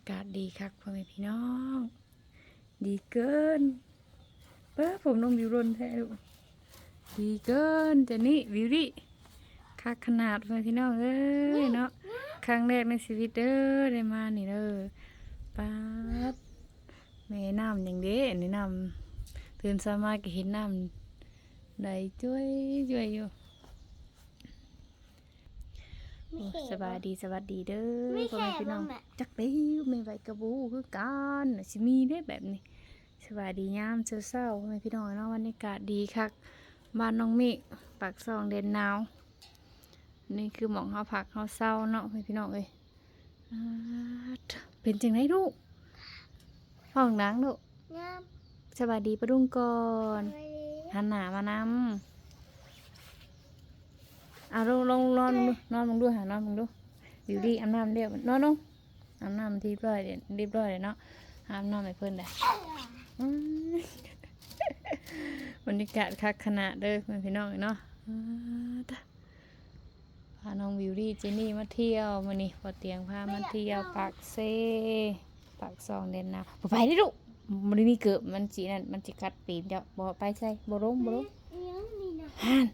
ากาศดีคักพ่อแม่พี่น้อง ดีเกินเป้อผมน้องวิวรนแท้ลูกดีเกินจะนี่วิวดิคักขนาดพ่อแม่พี่น้องเอ้ยเนาะครั้งแรกในชีวิตเด้อได้มานี่เด้อป๊าแม่น้ำอย่างเด้อันนี้น้ำตื่นสามารถก็เห็นน้ำได้จ้วยจ้วยอยู่ ไม่ โอ้ เข็ม สบายดีสวัสดีเด้อไม่พ่อแม่แข็งพี่น้องบ้างแหละจักได้ไม่ไหวกระบูคือกันน่ะสิมีได้แบบนี้สบายดียามเช้าๆพ่อแม่พี่น้องเนาะบรรยากาศดีคักบ้านน้องมิปากซองเด่นหนาวนี่คือหมองเฮาพักเฮาเศร้าเนาะพ่อแม่พี่น้องเอ้ยอ่าเป็นจังไดลูกห้องนังลูกงามสบายดีปะดุงก่อนเลยหันหน้ามานำเอาลงลงนอนลงดูนอนลงดูหานอนลงดูอยู่ดีอาบน้ำเรียบนอนลงอาบน้ำที่เรียบร้อยเดี๋ยวเรียบร้อยเลยเนาะอาบน้ำให้เพิ่นได้อืมบรรยากาศคักขนาดเด้อเพื่อนพี่น้องเนาะอ่าตะพาน้องวิวดี้เจนี่มาเที่ยวมานี่พอเตียงพามาเที่ยวปากเซปากซองเด่นนะบ่ไปได้ลูกมันมีเกิบมันสีนั่นมันสิกัดปีนเจ้าบ่ไปใส่บ่ลงบ่ลงยังนี่นะห่าน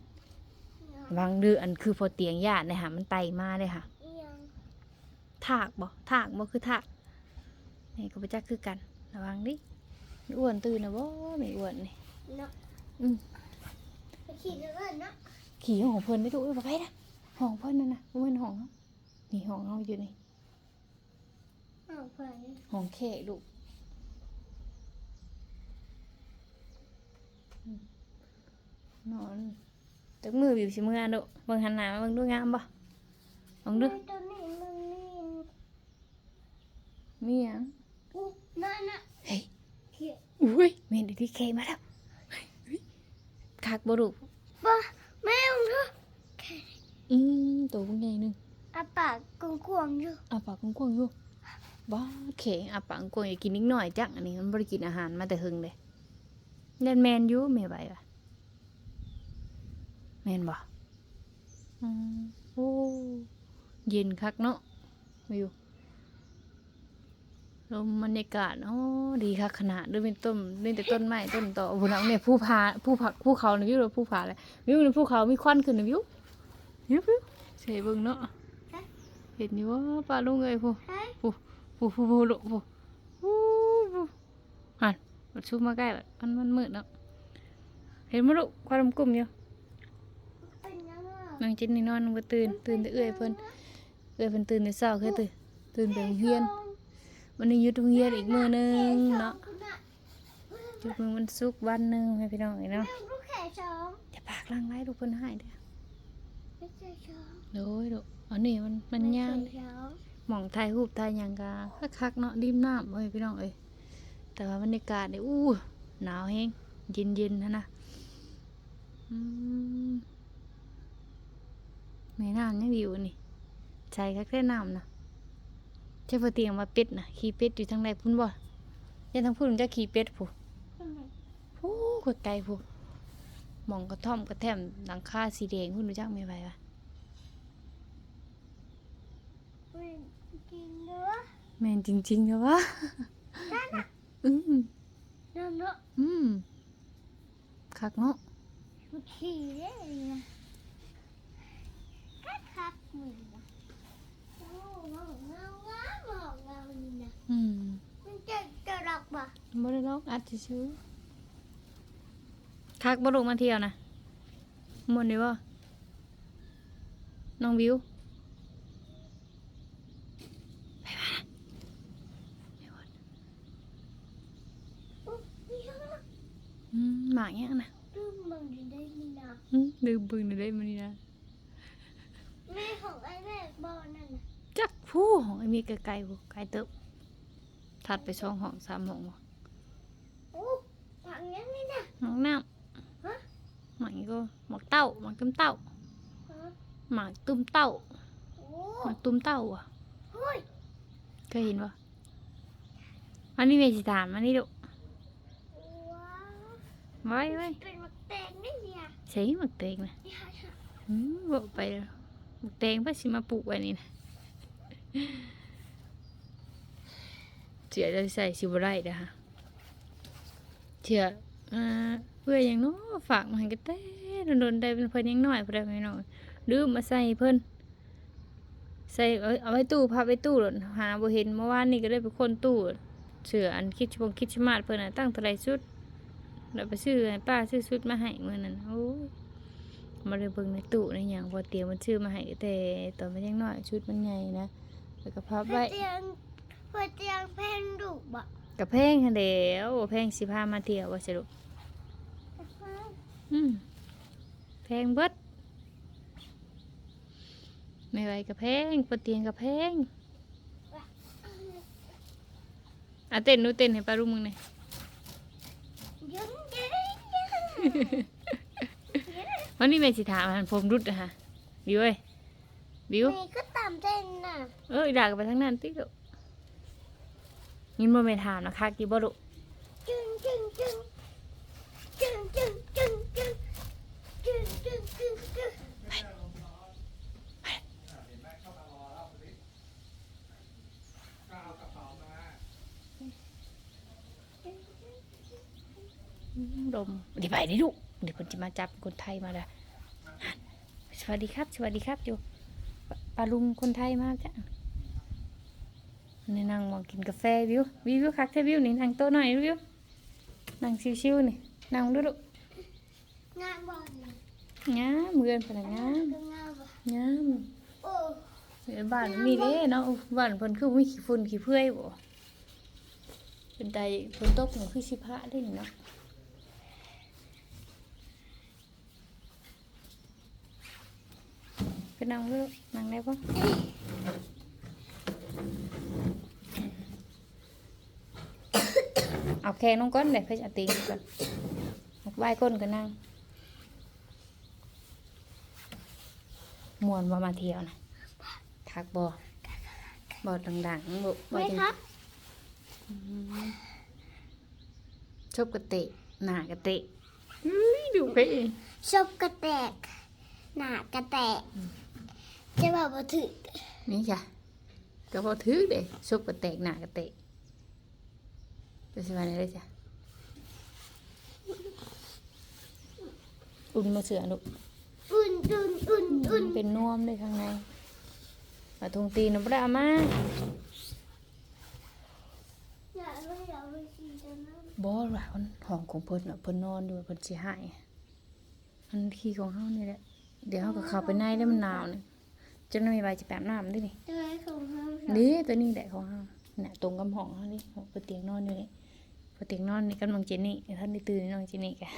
วางดื้ออันคือพอเตียงญาติเลยค่ะมันไตมาเลยค่ะยังถากบ่ถากบ่คือถากนี่ก็บ่จักคือกันระวังดิอ้วนตื่นนะบ่ไม่อ้วนนี่เนาะอืมไปขี่เรือเนาะขี่ของเพิ่นได้ดูเอ้ยบ่ไปนะห้องเพิ่นนั่นน่ะบ่แม่นห้องเฮานี่ห้องเฮาอยู่นี่เอาไปห้องแขกลูกอืมนอน จักมือบิวสิมืออันดุเบิ่งหันหน้ามาเบิ่งดูงามบ่เบิ่งดูตัวนี้มันนี่มีหยังอู้นั่นน่ะเฮ้ยเขียนอุ้ยเมนดีทีเคมาแล้วเฮ้ยเฮ้ยคักบ่ลูกบ้าแม่ของเธออืมตัวเป็นไงนึงอาปากกวงๆอยู่อาปากกว้างๆอยู่บ้าเขงอาปากกว้างอย่ากินนิดหน่อยจังอันนี้มันบ่ได้กินอาหารมาแต่หึงเลยแน่นแมนอยู่แม่ใบว่ะ แมนบ่อืมโอ้เย็นคักเนาะวิวลมบรรยากาศอ๋อดีคักขนาดด้วยเป็นต้นเป็นแต่ต้นไม้ต้นต่อบุญเอาเนี่ยผู้พาผู้ผักผู้เขาในวิวเราผู้พาเลยวิวในภูเขามีควันขึ้นในวิววิววิวเสยเบิ่งเนาะเห็นอยู่ว่าปลาลุงเอ้ยผู้เฮ้ยผู้ผู้ผู้ผู้ลูกผู้ผู้ผู้หันมาชุบมาใกล้แบบมันมันมืดเนาะเห็นมั้ลูกควันกลุ่มอยู่เป็น ยังไงนางจินนี่นอนนางบ่ตื่นตื่นแต่เอื้อยเพิ่นเอื้อยเพิ่นตื่นแต่เช้าเคยตื่นตื่นไปโรงเรียนวันนี้หยุดโรงเรียนอีกมื้อหนึงเนาะหยุดมื้อวันศุกร์วันหนึงให้พี่น้องเนาะลูกแขนสอย่าปากล้างไรลูกเพิ่นให้เด้อไม่ใช่สองโดยลูอันนี้มันมันยามไม่ใช่สองหมองถ่ายรูปถ่ายหยังกะคักๆเนาะริมน้ำเอ้ยพี่น้องเอ้ยแต่ว่าบรรยากาศเนี่ยอู้หนาวแฮงเย็นๆนะนะอืม แม่น้ำยังอยู่นี่ใช่คักแค่น้ำนะเจ้าพอเตียงมาเป็ดนะขี่เป็ดอยู่ทางใดพุ่นบ่ยังทางพุ่นมันจะขี่เป็ดผู้ผู้กดไกลผู้หมองกระท่อมกระแทมหลังคาสีแดงพุ่นรู้จักไหมไปวะไม่กินเนื้อแม่นจริงๆนะวะอืมนั่นเนาะอืมคักเนาะมันขี่ได้ไงคักคักๆมึงนะโอ้โหเงาเงาเงาเงานี่นะอืมมันจะจะหลอกบ่บ่ได้ลอกอัดซื่อคักบ่ลงมาเที่ยวนะมวนดีบ่น้องวิวไปมาไปวะอุ๊ยนี่ะอืมหมากยังนะดูมึงอยู่ได้นี่นะอืมบึงได้มีนะ แม่ของไอ้แม่บอนั่นน่ะ จักผู้ของไอ้มีไกลๆบ่ไกลเติบถัดไปสองห้องสามห้องบ่โอ้ผังยังนี่นะห้องน้ำฮะหมากอีกก็หมากเต้าหมากตุ้มเต้าฮะหมากตุ้มเต้าโอ้หมากตุ้มเต้าอะเฮ้ยเคยเห็นปะมันนี่เมสิถามมันนี่ดูว้าวไว้ไว้เป็นมักแตงนี่เนี่ยใช่หมักเตงนะนี่ฮะอืมบอกไปแล้วหมักเตงเพื่อสิมาปลูกไว้นี่นะ เสือจะใส่สิบไรเด้อฮะเชื่อเพื่ออย่างน้อฝากมาให้กันแต่โดนๆได้เป็นเพิ่นยังหน้อยเพิ่นไม่น้อยลืมมาใส่เพิ่นใส่เอาไว้ตู้พับไว้ตู้หล่นหาบ่เห็นเมื่อวานนี้ก็ได้ไปค้นตู้เสืออันคิดชงคิดชมาดเพิ่นน่ะตั้งเท่าไรชุดแล้วไปซื้อให้ป้าซื้อชุดมาให้เมื้อนั้นโอ้มาเลยเบิ่งในตู้ในหยังบ่เตรียมมันซื้อมาให้แต่ตอนมันยังน้อยชุดมันใหญ่นะ แล้วก็พับเพื่อไว้เตียงเพื่อเตียงแพนดุบ่กระเพงหั้นแหล้วแพงสิพามาเที่ยวว่าสิลูกอืมแพงเบิดไม่ไหวกระเพงปวดเตียงกระเพงอะเต้นหนูเต้นให้ป้ารู้มึงหน่อย ยึงยึงยึงวันนี้แม่สิถามหันผมรุดอะฮะบิวเอ้ยบิว นี่ก็ตามเต้นน่ะเอออีด่ากันไปทั้งนั้นติลูกยินบ่แม่ถามนะคะกี่บ่ลูกจึงจึงจึงจึงจึงจึงจึงจึงจึงจึงจึงดมเดี๋ยวไปได้ลูกเดี๋ยวคนจะมาจับคนไทยมาละสวัสดีครับ สวัสดีครับอยู่ ปปลาลุงคนไทยมาจ้ะนี่นั่งมองกินกาแฟวิววิววิวคักแท้วิวนี่นั่งโต๊ะหน่อยวิวนั่งชิวๆนี่นั่งดูลูกงานบอลน่ะงามเหมือนพนักงานก็งานบ่งามโอ้เออบ้านมีเด้เนาะบ้านเพิ่นคือมีขี้ฝุ่นขี้เพื่อยบ่เป็นใดฝนตกนี่คือสิพระได้นี่เนาะไป นั่งดูลูกนั่งได้ปะเอาแค่น้องก้อนเลยเพื่อจะตีก่อนเอาไหว้ก้นก็นั่งมวนว่ามาเที่ยวนะทักบอบอดังๆบ่บ่ไม่จังครับชอบกระเตะหน้ากระเตะเฮ้ยดูไปเองชบกระแตกหนากระแตก จะบอกว่าถึกนี่จ้ะก็บอถือเด้ชอบกระเตะหน้ากระเตะจะสบายได้จ้ะอุ่นมาเสือลูกอุ่นอุ่นอุ่นอุ่นเป็นนวมเลยข้างในปลาทงตีนบ่ได้เอามาอยากไม่อยากไปขี่จังนะบ่ว่ามันห้องของเพิ่นน่ะเพิ่นนอนอยู่เพิ่นสิหายมันขี้ของเฮานี่แหละเดี๋ยวเฮาก็เข้าไปในแล้วมันหนาวนี่ จนไม่ไหวจะแปบน้ำด้วยนี่จะไปของเขานี่ตัวนี้แหละของเฮาเนี่ยตรงกับห้องเฮานี่ห้องเตียงนอนอยู่นี่พอเตียงนอนนี่กำลังเจนนี่ท่านได้ตื่นน้องเจนนี่กะ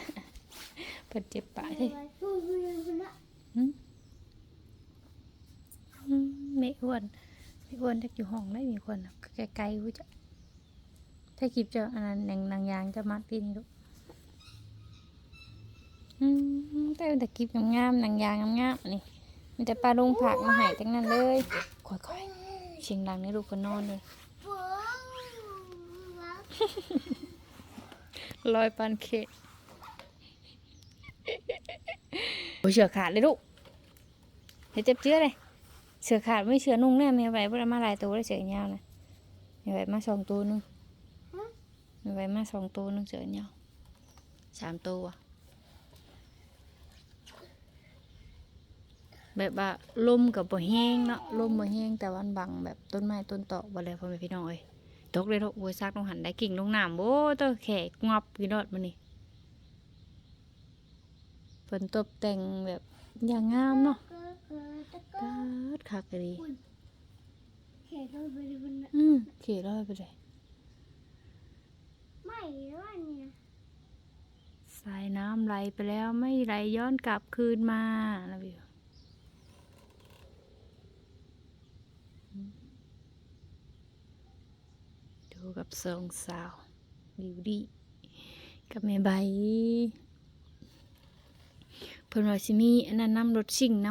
เพิ่นเจ็บปากเฮ้ยพูดพูดพูดละหึอืมไม่อ้วนไม่อ้วนจักอยู่ห้องได้มีคนน่ะไกลๆผู้จะถ้าคลิปเจะอันนั้นนางนางยางจะมัดที่นี่ลูกอืมแต่แต่คลิปงามๆนางยางงามๆอันนี่ มีแต่ปลาลงผักมาใหายทั้งนั้นเลยค่อยๆเสียงดังในลูกก็นอนเลยว้าวว้าวลอยปันเขตโอ้ยเชือกขาดเลยลูกเห็นเจ็บเชื้อเลยเชือกขาดไม่เชือนุ่งแน่ไม่ไหวเพราะมาหลายตัวเลยเชือกยาวนะไม่ไหวมาสองตัวนึงไม่ไหวมาสองตัวนึงเชือกยาวสามตัว แบบว่าลมกับบ่แห้งเนาะลมบ่แห้งแต่วันบังแบบต้นไม้ต้นตอกบ่เลยพ่อแม่พี่น้องเอ้ยตกเลยทกโอ้ยซักลงหันได้กิ่งลงน้ำโอ้ตัวแขกงับกีนอดมันนี่ฝนตกแต่งแบบอย่างงามเนาะก็ก็ตะตาดคักเลยเขียนเข้าไปในบนน่ะอืมเขียร้อยไปเลยไม่ว่าเนี่ยสายน้ำไหลไปแล้วไม่ไหลย้อนกลับคืนมานะวิ วดูกับสองสาววิวดีกับแม่ใบเพิ่นว่าสิมีอันนั้นนำรถชิ่งน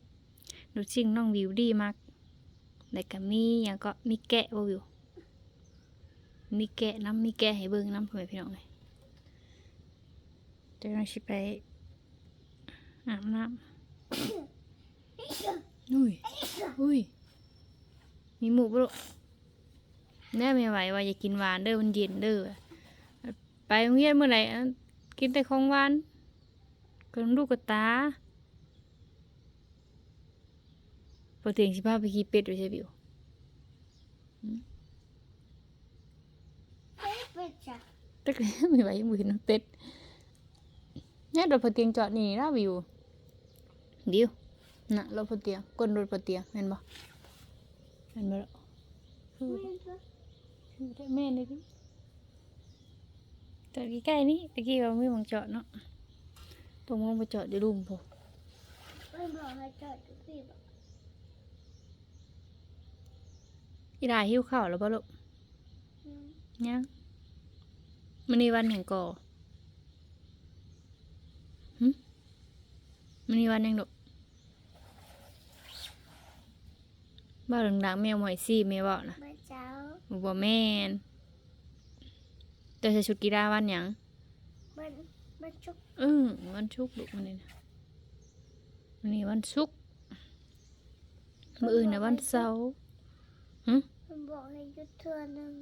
ำรถชิ่งน้องวิวดีมากแล้วก็มีหยังก็มีแกะบ่วิวมีแกะน้ำมีแกะให้เบิ่งน้ำเพื่อนพี่น้องเลยเดี๋ยวเราสิไปอาบน้ำอุ้ยอุ้ยมีหมูบ่ลูก แน่ไม่ไหวว่าอย่ากินหวานเด้อมันเย็นเด้อไปโรงเรียนเมื่อไหร่อะกินแต่ของหวานก็ลูกกับตาพอถึงสิพาไปขี่เป็ดไปใช่บิวเฮ้ยเป็ดจ้ะตึกไม่ไหวมือน้ำเป็ดเนี่ยรถพอเตียงจอดนี่นะวิววิวน่ะรถพอเตียงก้นรถพอเตียงเห็นบ่เห็นบ่ ล่ะไม่รู้ได้แม่เลยดิจอดใกล้ๆนี่ตะกี้เราไม่มองจอดเนาะตรงมองไปจอดในรูมพอไม่บอกให้จอดทุกทีบอกอีดาหิวข้าวแล้วบ่ลูกอืมยังมันนี่วันแห่งก่อหึมันนี่วันแห่งดอก บ้าดังๆแมวหมอยซี่แม่บอกนะเมื่อเช้าบ่แม่นแต่ใส่ชุดกีฬาวันหยังมันมันชุกเออวันชุกร์ลูกมันนี่นะวันนี้วันศุกร์มื้ออื่นน่ะวันเสาร์หึมันบอกให้หยุดเทื่อหนึง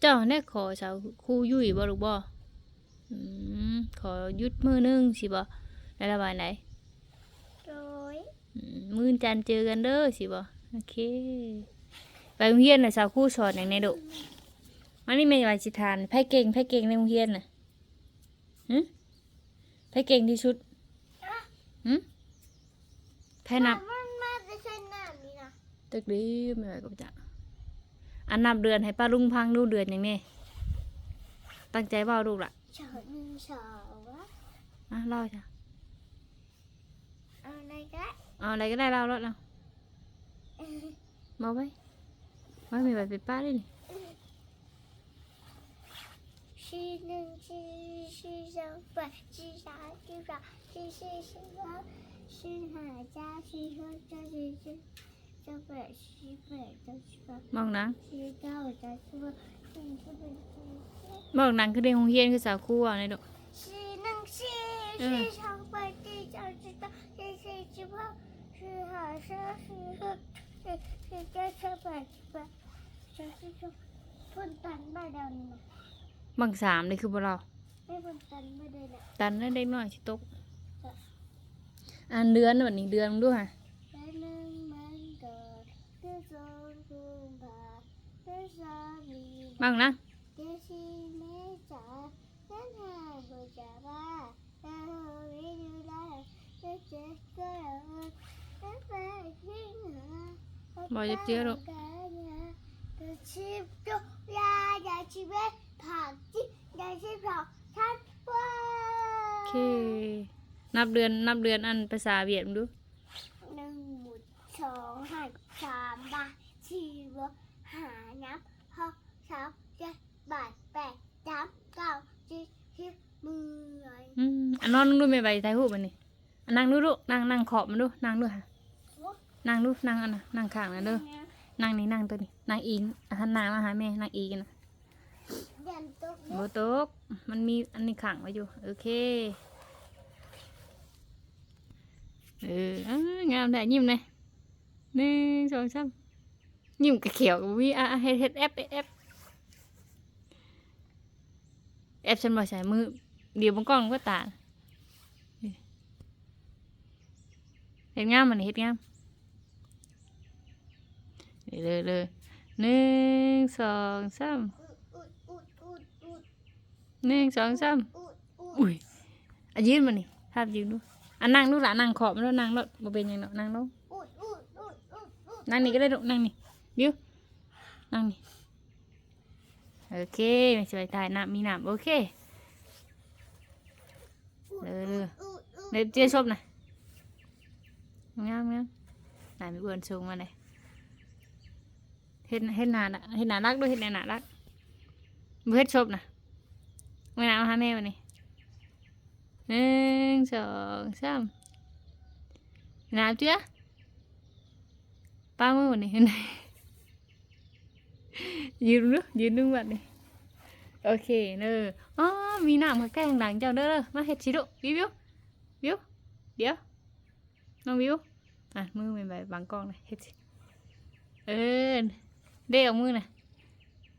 เจ้าได้ขอสาวครูยุ่ยบ่ลูกบ่อืมขอหยุดมื้อหนึงสิบ่ได้ระบายไหนโดยอืมมื้อจันทร์เจอกันเด้อสิบ่ โอเค ไปโรงเรียนน่ะสาวครูสอนหยังไงลูกมันนี่แม่ว่าสิทานไผเก่งไผเก่งในโรงเรียนน่ะหึไผเก่งที่สุดหึไผนับมันมาจะใช่น้ำนี่นะตึกดีไม่ไหวกับจะอันนับเดือนให้ป้าลุงพังดูเดือนอย่างนี้ตั้งใจเว่าลูกละเฉาหนึ่งเฉาวะอะเล่าจ้ะเอาอะไรก็ได้เอาอะไรก็ได้เล่าแล้วเรา มาไว้ไว้ไม่ไหวไปป้าด้วยนี่สี่หนึ่งสี่สี่สองแปดสี่สามสี่สามสี่สี่สี่ห้าสี่ห้าจ้าสี่หกจ้าสี่เจ็ดจ้าแปดสี่แปดจ้าสิบเก้ามองหนังสี่เก้าจ้าสิบเอ็ดสี่สิบเอ็ดสี่สิบสองมองหนังคือเด็กโรงเรียนคือสาวครู่อะในดอกสี่หนึ่งสี่เออสี่สองแปดสี่สา มสี่สองสี่สี่สิบาสี่ห้าสี่สี่หกสี่สี่เจ็ดสี่แปดสิบแปดสี่สิบสองพ่นตันมาเดียวนี้นะบางสามนี่คือบ่เราไม่พ่นตันมาเดี๋ยวนี้ตันได้เด็กน้อยสิตกอันเดือนวันนี้เดือนด้วยค่ะเดือนห บ่จะเจือหรอกเดือนสิบตุลาเดือนสิบเอ็ดผักจิเดือนสิบสองธันวาโอเค นับเดือนนับเดือนอันภาษาเวียดมึงดูหนึ่งหมุดสองหันสามบาทสี่บาทหานับหกสามเจ็ดบาทแปดสามเก้าสิบสิบมือไอ้อืมอันนอนมึงดูไม่ไหวถ่ายรูปมันนี่อันนั่งดูดูนั่งนั่งขอบมันดูนั่งดูค่ะ นั่งดูนั่งอันน่ะนั่งข้างนั่นเด้อนั่งนี่นั่งตัวนี้นั่งอิงหันน้ามาหาแม่นั่งอีกนะเดินตกโบตกมันมีอันนี้ขังไว้อยู่โอเคเอองามได้ยิ้มเลยหนึ่งสองสามยิ้มกระเขียวกับวิอะเฮ็ดเฮ็ดแอปเฮ็ดแอปแอปฉันบ่ใส่มือเดี๋ยวบนกล้องก็ตาเฮ็ดงามมันเฮ็ดงาม เลยเลยเลยหนึ่งสองสามอุดอุดอุดอุดหนึ่งสองสามอุดอุดอุ้ยอะยืนมานี่ภาพยืนดูอะนั่งดูละนั่งขอบมันแล้วนั่งแล้วบ่เป็นหยังเนาะนั่งลงอุดอุดอุดอุดอุดนั่งนี่ก็ได้ลูกนั่งนี่บิวนั่งนี่โอเคไม่สวยตายน้ำมีน้ำโอเคเอออุดอุดเดี๋ยวเจ๊ชบนะงามงามนายมีอ้วนสูงมาเลย เห็นเห็นหนาเห็นหนารักด้วยเห็นหนาหนารักมือเฮ็ดชบนะไม่นาเอาหาแม่มานี่หนึ่งสองสามหนาเจ้าป้ามือวันนี้เห็นไหมยืนดูยืนดูบัดนี่โอเคเนออ๋อมีหน้ามาแก้งหลังเจ้าเด้อมาเฮ็ดสิลูกวิววิววิวเดี๋ยวน้องวิวอะมือไม่ใบบางกล้องเลยเฮ็ดเออ เด้เอามือน่ะ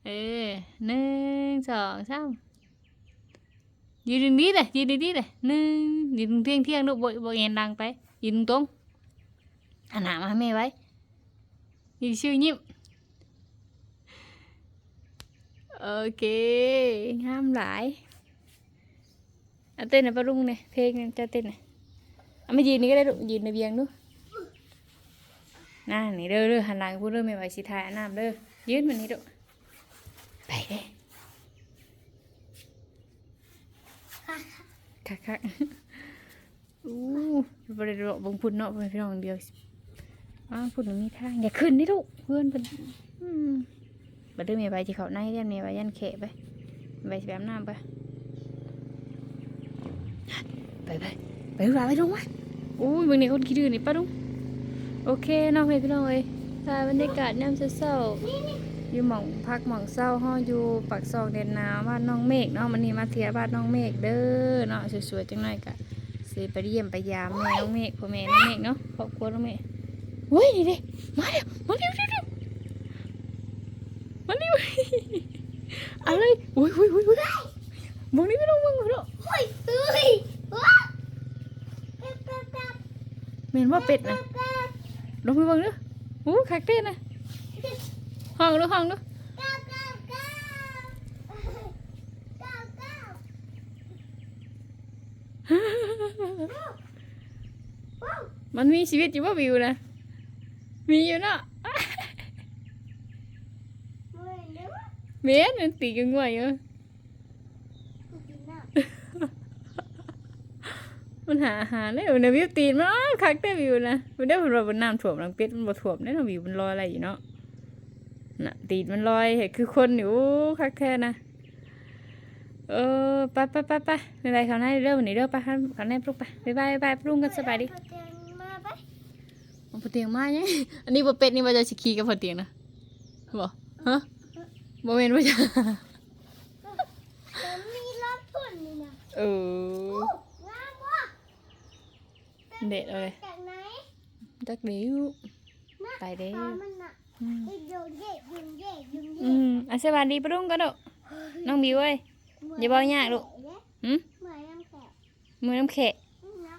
เเออหนึ่งสองสามยืนดีๆเลยยืนดีๆเลยหนึ่งยืนเที่ยงเที่ยงๆลูกบ่บ่เอ็นดังไปยืนตรงๆหันหน้ามาให้แม่ไว้ยืนชื่อยิ้มโอเคงามหลายเอาเต้นหนะปะลุงเนี่ยเพลงเนี่ยจะเต้นน่ะเอามายืนนี่ก็ได้ลูกยืนในเบียงดู น่านี่เด้อเด้อหันหลังพูดเด้อไม่ไหวสิทายอันน้ำเด้อยืนมันนี่ดูไปเด้คักคักอู้บริโภคบงพุ่นเนาะเป็นพี่น้องเดียวอ้าพุ่นมันมีทางอย่าขึ้นนี่ลูกเพื่อนเพิ่นมบัดเด้อแม่ไปสิเขาในเรียนแม่ไปยันแขะไปไปสิแบบน้ำไปไปไปไปดูว่าไปดูว่าอู้ยเบิ่งนี่คนขี้ดื้อนี่ป้าดุง โอเคน้องเพี่น้องเอ้ยถ่าบรรยากาศยามเช้าอยู่หม่องพักหม่องเศร้าห้ออยู่ปากซองเดนนาบ้านน้องเมฆเนาะมันนี่มาเทียบ้านน้องเมฆเด้อเนาะสวยๆจังหน่อยกะสิไปเยี่ยมไปยามแม่น้องเมฆพ่อแม่น้องเมฆเนาะครอบครัวน้องเมฆเฮ้ยนี่เด้มาเร็วมาเร็วเร็วเร็วมาเร็วอะไรอุ้ยอุ้ยอุ้ยอุ้ยมองนี่ไม่ต้องมองเหรอเฮ้ยเฮ้ยว้าวแป๊บแป๊บแป๊บเมนว่าเป็ดนะ ลงไปเบังเด้ออู้คักเต้นนะห้องดูห้องดูเก้าเก้าเก้าเก้าเก้าว้าวมันมีชีวิตอยู่ว่าวิวนะ มีอยู่เนาะเมื่อยเนื้อเมนมันตีกันง่วยอยู่ กูกินน้ มันหาอาหารได้อยู่ในวิวตีนมันอ้าวคักแต่วิวนะมันได้ผลว่าบนน้ำถ่วมน้ำเป็ดมันบ่ถ่วมได้เนาะวิวมันลอยอะไรอยู่เนาะน่ะตีนมันลอยเห็นคือคนอยู่คักแค่นะเออไปไปไปไปไปไปเขาในเด้อวันนี้เด้อไปเขาในปลุกไปบายบายบายปลุงกันสบายดีเตียงมาไปเอาพอเตียงมาเนี่ยอันนี้บ่เป็ดนี่ว่าจะสิขี่กับพอเตียงนะบ่ฮะบ่แม่นว่าจะมีรอพ่นนี่นะเออโอ้งามว่ะ เด็ดเอาเลยจากไหนจักเดียวนะไปเด้อตามันน่ะอืมไอ้โยเย่ยุ่งเย่ยุ่งอืเย่มอะสวัสดีปะลุงก็ดอกน้องบิวเอ้ยอย่าบอกยากลูกหืมเหมือนน้ำแข็งมือน้ำแขะนะ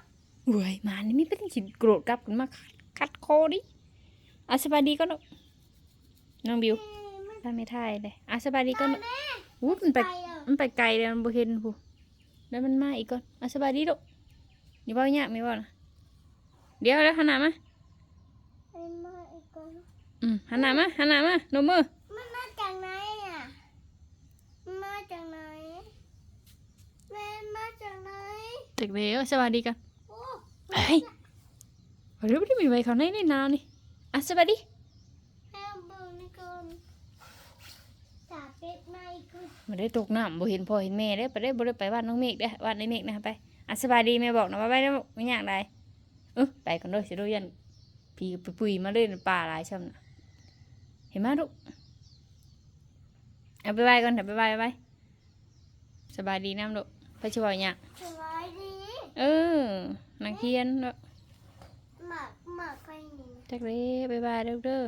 เว้ยหมานี่มีเป็นสิโกรธกลับกันมาคัดคัดคอดิอะสวัสดีก็ดอกน้องบิวเอ้ยมันถ้าไม่ถ่ายเลยอะสวัสดีก็ดอกแม่อู้มันไปไปอะมันไปไกลแล้วมันบ่เห็นผู้แล้วมันมาอีกก่อนอะสบายดีลูกอย่าเว้ายากไม่เว้านะ เดี๋ยวแล้วหันหน้ามาไอ้มาอีกคนอืมหันหน้ามาหันหน้ามาโนมือมันมาจากไหนอะมันมาจากไหนแม่มาจากไหนเด็กเดียวสวัสดีกันโอ้เฮ้ยเรื่องที่มีไว้เขาในในนาวนี่อะสวัสดีแฮมเบอร์นี่คนตาเป็ดมาอีกคนมาได้ตกน้ำบ่เห็นพ่อเห็นแม่ได้อไปได้บ่ได้ไปบ้านน้องเมฆได้อบ้านในเมฆนะไปอะสบายดีแม่บอกนะว่าไปได้อไม่อยากได้ เออไปกันเด้วยสิโดยันพี่ไปปุยมาเล่นป่าหลายช่ำนะเห็นไหมลูกเอาไปไปก่อนเดี๋ยวไปไปไปสบายดีน้ำลูกไปช่วยเนี่ยสบายดีเออนังเทียนเด้อหมากหมากใครนี่จักเลยบายบายเด้อเด้อ